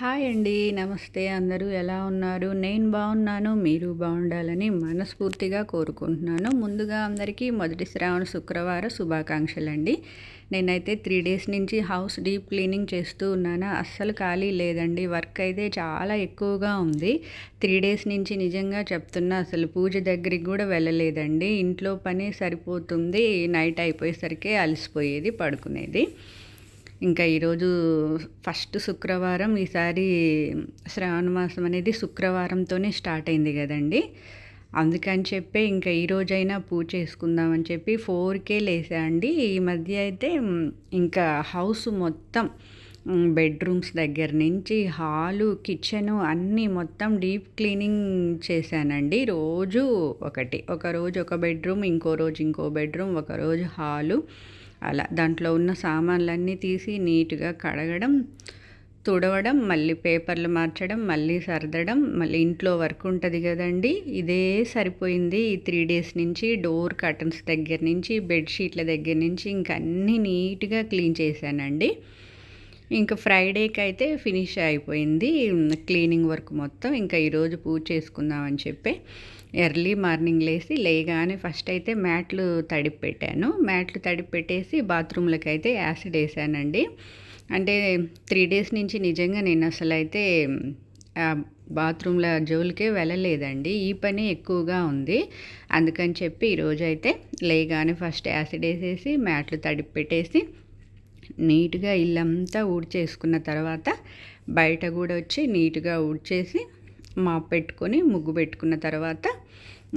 Hi అండి నమస్తే. అందరూ ఎలా ఉన్నారు? నేను బాగున్నాను మీరు బాగుండాలని మనస్ఫూర్తిగా కోరుకుంటున్నాను. ముందుగా అందరికీ మొదటి శ్రావణ శుక్రవార శుభాకాంక్షలు అండి నేనైతే త్రీ డేస్ నుంచి హౌస్ డీప్ క్లీనింగ్ చేస్తూ ఉన్నాను. అస్సలు ఖాళీ లేదండి. వర్క్ అయితే చాలా ఎక్కువగా ఉంది. త్రీ డేస్ నుంచి నిజంగా చెప్తున్నా అసలు పూజ దగ్గరికి కూడా వెళ్ళలేదండి. ఇంట్లో పని సరిపోతుంది. నైట్ అయిపోయేసరికి అలసిపోయేది పడుకునేది. ఇంకా ఈరోజు ఫస్ట్ శుక్రవారం ఈసారి శ్రావణ మాసం అనేది శుక్రవారంతోనే స్టార్ట్ అయింది కదండి. అందుకని చెప్పి ఇంకా ఈరోజైనా పూజ చేసుకుందామని చెప్పి ఫోర్కే లేసా అండి. ఈ మధ్య అయితే ఇంకా హౌస్ మొత్తం బెడ్రూమ్స్ దగ్గర నుంచి హాలు కిచెను అన్నీ మొత్తం డీప్ క్లీనింగ్ చేశానండి. రోజు ఒకటి ఒక రోజు ఒక బెడ్రూమ్ ఇంకో రోజు ఇంకో బెడ్రూమ్ ఒక రోజు హాలు. అలా దాంట్లో ఉన్న సామాన్లన్నీ తీసి నీట్గా కడగడం తుడవడం మళ్ళీ పేపర్లు మార్చడం మళ్ళీ సర్దడం మళ్ళీ ఇంట్లో వర్క్ ఉంటుంది కదండి ఇదే సరిపోయింది. ఈ త్రీ డేస్ నుంచి డోర్ కర్టన్స్ దగ్గర నుంచి బెడ్షీట్ల దగ్గర నుంచి ఇంక అన్నీ నీట్గా క్లీన్ చేశానండి. ఇంకా ఫ్రైడేకి అయితే ఫినిష్ అయిపోయింది. క్లీనింగ్ వర్క్ మొత్తం ఇంకా ఈరోజు పూజ చేసుకుందామని చెప్పి ఎర్లీ మార్నింగ్ లేసి లేగానే ఫస్ట్ అయితే మ్యాట్లు తడిపి పెట్టాను మ్యాట్లు తడిపి పెట్టేసి బాత్రూమ్లకి అయితే యాసిడ్ వేసానండి. అంటే త్రీ డేస్ నుంచి నిజంగా నేను అసలు అయితే బాత్రూమ్ల జోలికే వెళ్ళలేదండి. ఈ పని ఎక్కువగా ఉంది. అందుకని చెప్పి ఈరోజు అయితే లేగానే ఫస్ట్ యాసిడ్ వేసేసి మ్యాట్లు తడిపి పెట్టేసి నీట్గా ఇల్లంతా ఊడ్చేసుకున్న తర్వాత బయట కూడా వచ్చి నీట్గా ఊడ్చేసి మాప్ పెట్టుకొని ముగ్గు పెట్టుకున్న తర్వాత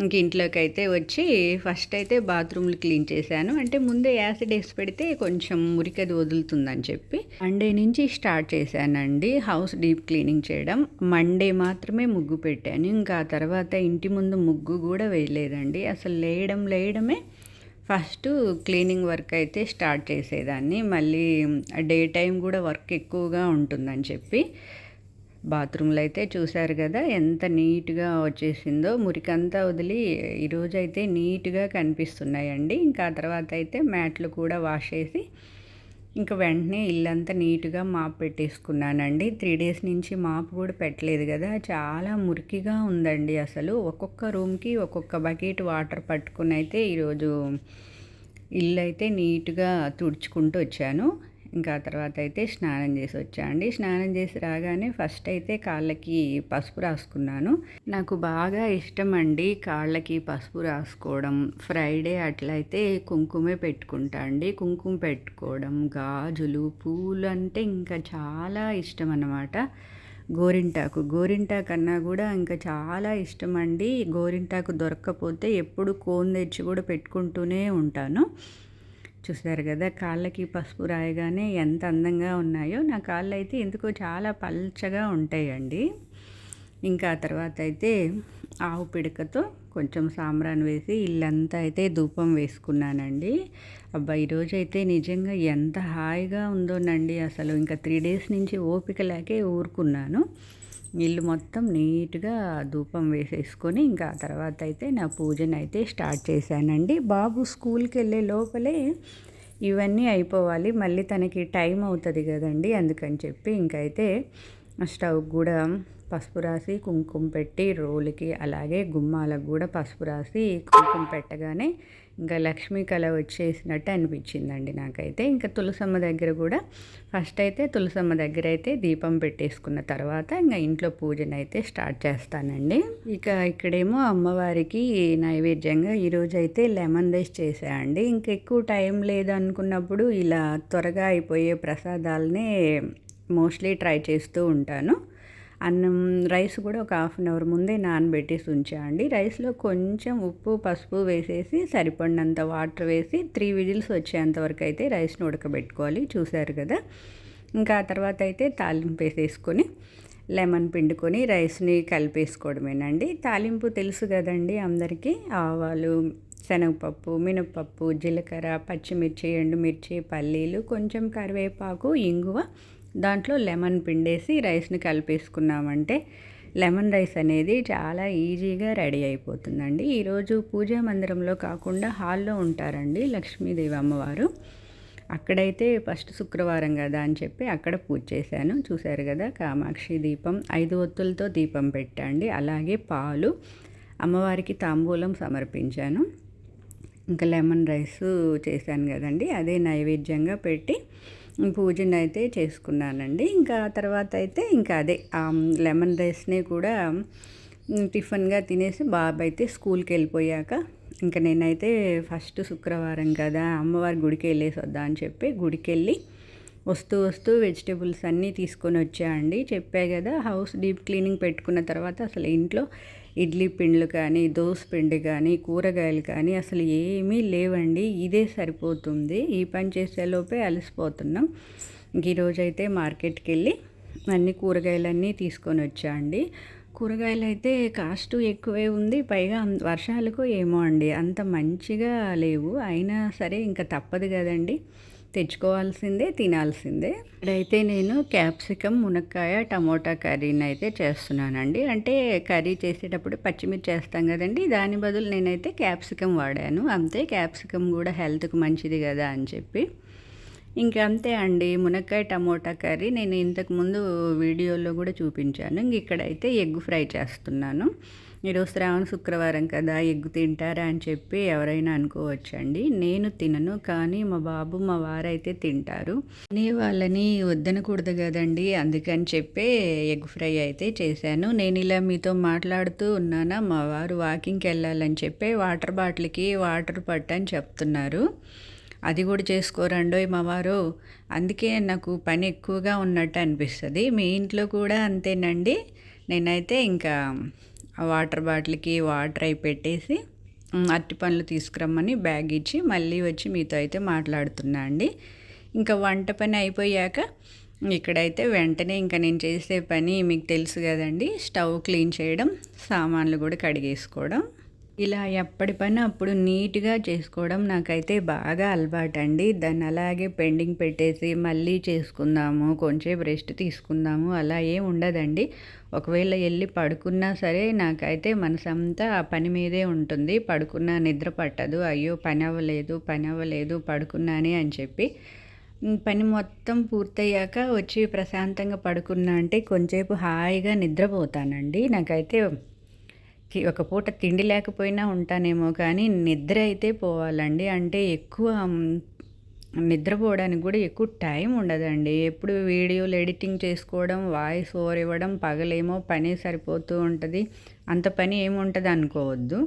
ఇంక ఇంట్లోకి అయితే వచ్చి ఫస్ట్ అయితే బాత్రూమ్లు క్లీన్ చేశాను. అంటే ముందే యాసిడ్ వేసి పెడితే కొంచెం మురికది వదులుతుందని చెప్పి మండే నుంచి స్టార్ట్ చేశానండి హౌస్ డీప్ క్లీనింగ్ చేయడం. మండే మాత్రమే ముగ్గు పెట్టాను. ఇంకా ఆ తర్వాత ఇంటి ముందు ముగ్గు కూడా వేయలేదండి. అసలు లేయడం లేయడమే ఫస్ట్ క్లీనింగ్ వర్క్ అయితే స్టార్ట్ చేసేదాన్ని. మళ్ళీ డే టైం కూడా వర్క్ ఎక్కువగా ఉంటుందని చెప్పి బాత్రూంలో అయితే చూశారు కదా ఎంత నీట్గా వచ్చేసిందో. మురికంతా వదిలి ఈరోజు అయితే నీట్గా కనిపిస్తున్నాయండి. ఇంకా తర్వాత అయితే మ్యాట్లు కూడా వాష్ చేసి ఇంకా వెంటనే ఇల్లంతా నీట్గా మాప్ పెట్టేసుకున్నానండి. త్రీ డేస్ నుంచి మాప్ కూడా పెట్టలేదు కదా చాలా మురికిగా ఉందండి అసలు. ఒక్కొక్క రూమ్కి ఒక్కొక్క బకెట్ వాటర్ పట్టుకుని అయితే ఈరోజు ఇల్లు అయితే నీట్గా తుడుచుకుంటూ వచ్చాను. ఇంకా తర్వాత అయితే స్నానం చేసి వచ్చాండి స్నానం చేసి రాగానే ఫస్ట్ అయితే కాళ్ళకి పసుపు రాసుకున్నాను. నాకు బాగా ఇష్టం అండి కాళ్ళకి పసుపు రాసుకోవడం. ఫ్రైడే అట్లయితే కుంకుమే పెట్టుకుంటా అండి. కుంకుమ పెట్టుకోవడం గాజులు పూలు అంటే ఇంకా చాలా ఇష్టం అన్నమాట. గోరింటాకు గోరింటాకు అన్నా కూడా ఇంకా చాలా ఇష్టం అండి. గోరింటాకు దొరక్కపోతే ఎప్పుడు కోన్ తెచ్చి కూడా పెట్టుకుంటూనే ఉంటాను. చూసారు కదా కాళ్ళకి పసుపు రాయగానే ఎంత అందంగా ఉన్నాయో. నా కాళ్ళు అయితే ఎందుకో చాలా పల్చగా ఉంటాయండి. ఇంకా తర్వాత అయితే ఆవు పిడకతో కొంచెం సాంబ్రాన్ వేసి ఇల్లంతా అయితే ధూపం వేసుకున్నానండి. అబ్బా ఈరోజు అయితే నిజంగా ఎంత హాయిగా ఉందోనండి. అసలు ఇంకా త్రీ డేస్ నుంచి ఓపిక లేకే ఊరుకున్నాను. ఇల్లు మొత్తం నీట్గా ధూపం వేసేసుకొని ఇంకా తర్వాత అయితే నా పూజను అయితే స్టార్ట్ చేశానండి. బాబు స్కూల్కి వెళ్ళే లోపలే ఇవన్నీ అయిపోవాలి. మళ్ళీ తనకి టైం అవుతుంది కదండి. అందుకని చెప్పి ఇంకైతే స్టవ్ కూడా పసుపు రాసి కుంకుమ పెట్టి రోలుకి అలాగే గుమ్మాలకు కూడా పసుపు రాసి కుంకుమ పెట్టగానే ఇంకా లక్ష్మీ కళ వచ్చేసినట్టు అనిపించిందండి నాకైతే. ఇంకా తులసమ్మ దగ్గర కూడా ఫస్ట్ అయితే తులసమ్మ దగ్గర అయితే దీపం పెట్టేసుకున్న తర్వాత ఇంకా ఇంట్లో పూజను అయితే స్టార్ట్ చేస్తానండి. ఇక ఇక్కడేమో అమ్మవారికి నైవేద్యంగా ఈరోజు అయితే లెమన్ రైస్ చేసాయండి ఇంకా ఎక్కువ టైం లేదనుకున్నప్పుడు ఇలా త్వరగా అయిపోయే ప్రసాదాలనే మోస్ట్లీ ట్రై చేస్తూ ఉంటాను. అన్నం రైస్ కూడా ఒక హాఫ్ అన్ అవర్ ముందే నానబెట్టేసి ఉంచేయండి. రైస్లో కొంచెం ఉప్పు పసుపు వేసేసి సరిపడినంత వాటర్ వేసి త్రీ విజిల్స్ వచ్చేంత వరకు అయితే రైస్ని ఉడకబెట్టుకోవాలి. చూశారు కదా? ఇంకా ఆ తర్వాత అయితే తాలింపు వేసేసుకొని లెమన్ పిండుకొని రైస్ని కలిపేసుకోవడమేనండి. తాలింపు తెలుసు కదండి అందరికీ? ఆవాలు శనగపప్పు మినపప్పు జీలకర్ర పచ్చిమిర్చి ఎండుమిర్చి పల్లీలు కొంచెం కరివేపాకు ఇంగువ దాంట్లో లెమన్ పిండేసి రైస్ని కలిపేసుకున్నామంటే లెమన్ రైస్ అనేది చాలా ఈజీగా రెడీ అయిపోతుందండి. ఈరోజు పూజా మందిరంలో కాకుండా హాల్లో ఉంటారండి లక్ష్మీదేవి అమ్మవారు. అక్కడైతే ఫస్ట్ శుక్రవారం కదా అని చెప్పి అక్కడ పూజ చేశాను. చూశారు కదా కామాక్షి దీపం ఐదు ఒత్తులతో దీపం పెట్టండి. అలాగే పాలు అమ్మవారికి తాంబూలం సమర్పించాను. ఇంకా లెమన్ రైస్ చేశాను కదండి. అదే నైవేద్యంగా పెట్టి పూజను అయితే చేసుకున్నానండి. ఇంకా తర్వాత అయితే ఇంకా అదే లెమన్ రైస్ని కూడా టిఫిన్గా తినేసి బాబు అయితే స్కూల్కి వెళ్ళిపోయాక ఇంకా నేనైతే ఫస్ట్ శుక్రవారం కదా అమ్మవారి గుడికి వెళ్ళేసి వద్దా అని చెప్పి గుడికి వెళ్ళి వస్తూ వస్తూ వెజిటేబుల్స్ అన్నీ తీసుకొని వచ్చా అండి. చెప్పా కదా హౌస్ డీప్ క్లీనింగ్ పెట్టుకున్న తర్వాత అసలు ఇంట్లో ఇడ్లీ పిండ్లు కానీ దోశ పిండి కానీ కూరగాయలు కానీ అసలు ఏమీ లేవండి. ఇదే సరిపోతుంది. ఈ పని చేసేలోపే అలసిపోతున్నాం. ఈరోజైతే మార్కెట్కి వెళ్ళి అన్ని కూరగాయలన్నీ తీసుకొని వచ్చా అండి. కూరగాయలు అయితే కాస్ట్ ఎక్కువే ఉంది. పైగా వర్షాలకు ఏమో అండి. అంత మంచిగా లేవు. అయినా సరే ఇంకా తప్పదు కదండి. తెచ్చుకోవాల్సిందే తినాల్సిందే. ఇక్కడైతే నేను క్యాప్సికమ్ మునక్కాయ టమోటా కర్రీని అయితే చేస్తున్నానండి. అంటే కర్రీ చేసేటప్పుడు పచ్చిమిర్చి చేస్తాం కదండి. దాని బదులు నేనైతే క్యాప్సికమ్ వాడాను. అంతే క్యాప్సికమ్ కూడా హెల్త్కి మంచిది కదా అని చెప్పి. ఇంకా అంతే అండి. మునక్కాయ టమోటా కర్రీ నేను ఇంతకుముందు వీడియోలో కూడా చూపించాను. ఇంక ఇక్కడైతే ఎగ్ ఫ్రై చేస్తున్నాను. ఈరోజు శ్రావణ శుక్రవారం కదా ఎగ్ తింటారా అని చెప్పి ఎవరైనా అనుకోవచ్చండి. నేను తినను కానీ మా బాబు మా వారైతే తింటారు. తినే వాళ్ళని వద్దనకూడదు కదండి. అందుకని చెప్పి ఎగ్ ఫ్రై అయితే చేశాను. నేను ఇలా మీతో మాట్లాడుతూ ఉన్నానా మా వారు వాకింగ్కి వెళ్ళాలని చెప్పి వాటర్ బాటిల్కి వాటర్ పట్టని చెప్తున్నారు. అది కూడా చేసుకోరండోయ్ మా వారు. అందుకే నాకు పని ఎక్కువగా ఉన్నట్టు అనిపిస్తుంది. మీ ఇంట్లో కూడా అంతేనండి. నేనైతే ఇంకా వాటర్ బాటిల్కి వాటర్ అయి పెట్టేసి అట్టి పనులు తీసుకురమ్మని బ్యాగ్ ఇచ్చి మళ్ళీ వచ్చి మీతో అయితే మాట్లాడుతున్నా అండి. ఇంకా వంట పని అయిపోయాక ఇక్కడైతే వెంటనే ఇంకా నేను చేసే పని మీకు తెలుసు కదండి స్టవ్ క్లీన్ చేయడం సామాన్లు కూడా కడిగేసుకోవడం. ఇలా ఎప్పటి పని అప్పుడు నీట్గా చేసుకోవడం నాకైతే బాగా అలవాటు అండి దాన్ని అలాగే పెండింగ్ పెట్టేసి మళ్ళీ చేసుకుందాము కొంచెం రెస్ట్ తీసుకుందాము అలా ఏం ఉండదండి. ఒకవేళ వెళ్ళి పడుకున్నా సరే నాకైతే మనసంతా ఆ పని మీదే ఉంటుంది. పడుకున్నా నిద్ర పట్టదు. అయ్యో పని అవ్వలేదు పని అవ్వలేదు పడుకున్నానే అని చెప్పి. పని మొత్తం పూర్తయ్యాక వచ్చి ప్రశాంతంగా పడుకున్నా అంటే కొంచెంసేపు హాయిగా నిద్రపోతానండి. నాకైతే ఒక పూట తిండి లేకపోయినా ఉంటానేమో కానీ నిద్ర అయితే పోవాలండి. అంటే ఎక్కువ నిద్రపోవడానికి కూడా ఎక్కువ టైం ఉండదండి. ఎప్పుడు వీడియోలు ఎడిటింగ్ చేసుకోవడం వాయిస్ ఓవర్ ఇవ్వడం పగలేమో పని సరిపోతూ ఉంటుంది. అంత పని ఏముంటుంది అనుకోవద్దు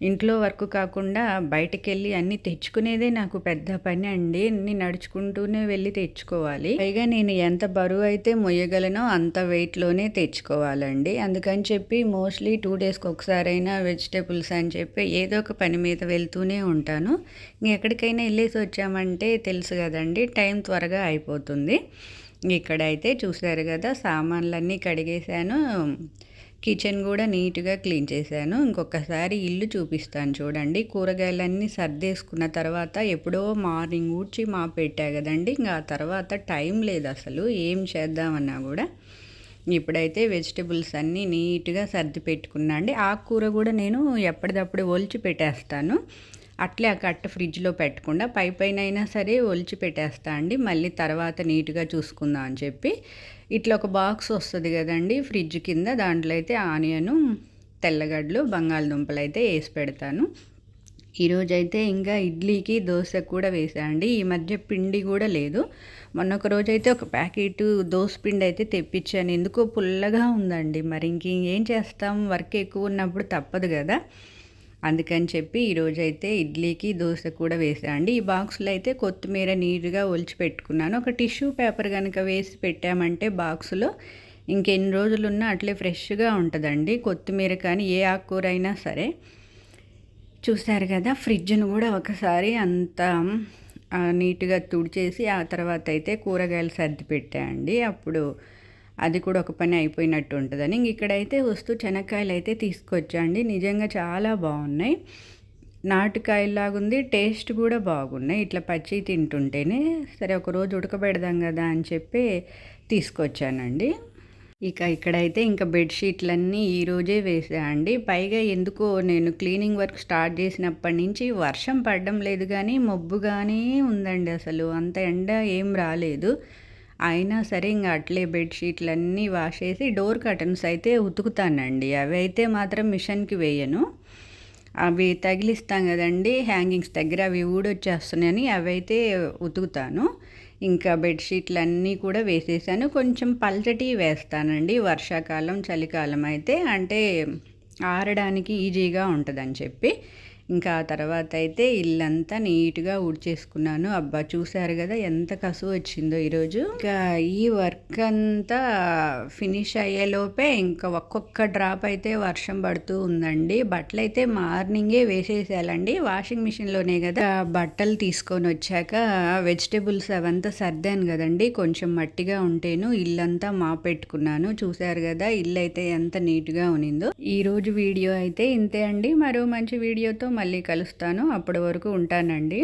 ఇంట్లో వర్క్ కాకుండా బయటకు వెళ్ళి అన్నీ తెచ్చుకునేదే నాకు పెద్ద పని అండి. అన్ని నడుచుకుంటూనే వెళ్ళి తెచ్చుకోవాలి. పైగా నేను ఎంత బరువు అయితే మొయ్యగలనో అంత వెయిట్లోనే తెచ్చుకోవాలండి. అందుకని చెప్పి మోస్ట్లీ టూ డేస్కి ఒకసారైనా వెజిటేబుల్స్ అని చెప్పి ఏదో ఒక పని మీద వెళ్తూనే ఉంటాను. ఎక్కడికైనా వెళ్ళేసి వచ్చామంటే తెలుసు కదండి టైం త్వరగా అయిపోతుంది. ఇక్కడైతే చూసారు కదా సామాన్లన్నీ కడిగేశాను. కిచెన్ కూడా నీట్గా క్లీన్ చేశాను. ఇంకొకసారి ఇల్లు చూపిస్తాను చూడండి. కూరగాయలన్నీ సర్దేసుకున్న తర్వాత ఎప్పుడో మార్నింగ్ ఊడ్చి మా పెట్టా కదండి. ఇంకా ఆ తర్వాత టైం లేదు అసలు. ఏం చేద్దామన్నా కూడా. ఇప్పుడైతే వెజిటబుల్స్ అన్నీ నీట్గా సర్ది పెట్టుకున్నా అండి. ఆకుకూర కూడా నేను ఎప్పటిదప్పుడు ఒలిచి పెట్టేస్తాను. అట్లే ఆ కట్ట ఫ్రిడ్జ్లో పెట్టకుండా పై పైన అయినా సరే ఒలిచి పెట్టేస్తా అండి. మళ్ళీ తర్వాత నీట్గా చూసుకుందాం అని చెప్పి. ఇట్లా ఒక బాక్స్ వస్తుంది కదండి ఫ్రిడ్జ్ కింద దాంట్లో అయితే ఆనియను తెల్లగడ్డలు బంగాళదుంపలు అయితే వేసి పెడతాను. ఈరోజైతే ఇంకా ఇడ్లీకి దోశ కూడా వేసాండి ఈ మధ్య పిండి కూడా లేదు. మొన్న ఒక రోజైతే ఒక ప్యాకెట్ దోశ పిండి అయితే తెప్పించాను. ఎందుకో పుల్లగా ఉందండి. మరి ఇంకేం చేస్తాం? వర్క్ ఎక్కువ ఉన్నప్పుడు తప్పదు కదా. అందుకని చెప్పి ఈరోజైతే ఇడ్లీకి దోశ కూడా వేసాండి ఈ బాక్సులు అయితే కొత్తిమీర నీట్గా ఒలిచి పెట్టుకున్నాను. ఒక టిష్యూ పేపర్ కనుక వేసి పెట్టామంటే బాక్స్లో ఇంకెన్ని రోజులున్నా అట్లే ఫ్రెష్గా ఉంటుందండి. కొత్తిమీర కానీ ఏ ఆకుకూర అయినా సరే. చూశారు కదా ఫ్రిడ్జ్ను కూడా ఒకసారి అంత నీట్గా తుడిచేసి ఆ తర్వాత అయితే కూరగాయలు సర్ది పెట్టాయండి అప్పుడు అది కూడా ఒక పని అయిపోయినట్టు ఉంటుందని. ఇంక ఇక్కడైతే వస్తూ చెనక్కాయలు అయితే తీసుకొచ్చండి నిజంగా చాలా బాగున్నాయి. నాటుకాయలాగుంది టేస్ట్ కూడా బాగున్నాయి. ఇట్లా పచ్చి తింటుంటేనే సరే ఒకరోజు ఉడకబెడదాం కదా అని చెప్పి తీసుకొచ్చానండి. ఇక ఇక్కడైతే ఇంకా బెడ్షీట్లన్నీ ఈరోజే వేసా అండి. పైగా ఎందుకో నేను క్లీనింగ్ వర్క్ స్టార్ట్ చేసినప్పటి నుంచి వర్షం పడడం లేదు కానీ మబ్బుగానే ఉందండి అసలు. అంత ఎండ ఏం రాలేదు. అయినా సరే ఇంకా అట్లే బెడ్షీట్లన్నీ వాష్ చేసి డోర్ కర్టన్స్ అయితే ఉతుకుతానండి. అవి అయితే మాత్రం మిషన్కి వేయను. అవి తగిలిస్తాం కదండి హ్యాంగింగ్స్ దగ్గర అవి ఊడొచ్చేస్తున్నాయని అవి అయితే ఉతుకుతాను. ఇంకా బెడ్షీట్లు అన్నీ కూడా వేసేసాను. కొంచెం పల్చటి వేస్తానండి. వర్షాకాలం చలికాలం అయితే అంటే ఆరడానికి ఈజీగా ఉంటుందని చెప్పి. ఇంకా ఆ తర్వాత అయితే ఇల్లంతా నీట్గా ఊడ్చేసుకున్నాను. అబ్బా చూశారు కదా ఎంత కసువు వచ్చిందో ఈరోజు. ఇంకా ఈ వర్క్ అంతా ఫినిష్ అయ్యేలోపే ఇంకా ఒక్కొక్క డ్రాప్ అయితే వర్షం పడుతూ ఉందండి. బట్టలు అయితే మార్నింగే వేసేసేయాలండి. వాషింగ్ మిషన్లోనే కదా. బట్టలు తీసుకొని వచ్చాక వెజిటేబుల్స్ అవంతా సర్దాను కదండి. కొంచెం మట్టిగా ఉంటేను ఇల్లంతా మా పెట్టుకున్నాను చూశారు కదా ఇల్లు అయితే ఎంత నీట్గా ఉనిందో. ఈరోజు వీడియో అయితే ఇంతే అండి. మరో మంచి వీడియోతో మళ్ళీ కలుస్తాను. అప్పటి వరకు ఉంటానండి.